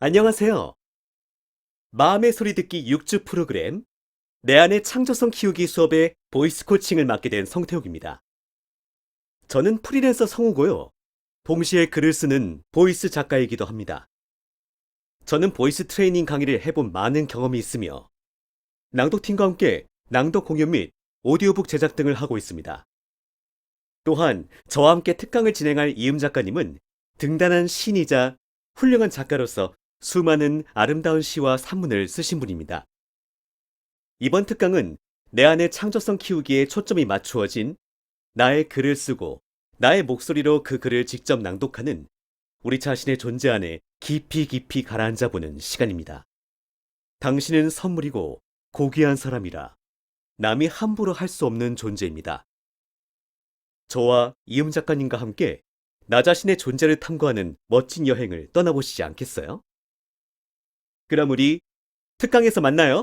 안녕하세요. 마음의 소리 듣기 6주 프로그램 내 안의 창조성 키우기 수업의 보이스 코칭을 맡게 된 성태욱입니다. 저는 프리랜서 성우고요. 동시에 글을 쓰는 보이스 작가이기도 합니다. 저는 보이스 트레이닝 강의를 해본 많은 경험이 있으며 낭독팀과 함께 낭독 공연 및 오디오북 제작 등을 하고 있습니다. 또한 저와 함께 특강을 진행할 이음 작가님은 등단한 신이자 훌륭한 작가로서 수많은 아름다운 시와 산문을 쓰신 분입니다. 이번 특강은 내 안의 창조성 키우기에 초점이 맞추어진 나의 글을 쓰고 나의 목소리로 그 글을 직접 낭독하는 우리 자신의 존재 안에 깊이 깊이 가라앉아 보는 시간입니다. 당신은 선물이고 고귀한 사람이라 남이 함부로 할 수 없는 존재입니다. 저와 이음 작가님과 함께 나 자신의 존재를 탐구하는 멋진 여행을 떠나보시지 않겠어요? 그럼 우리 특강에서 만나요.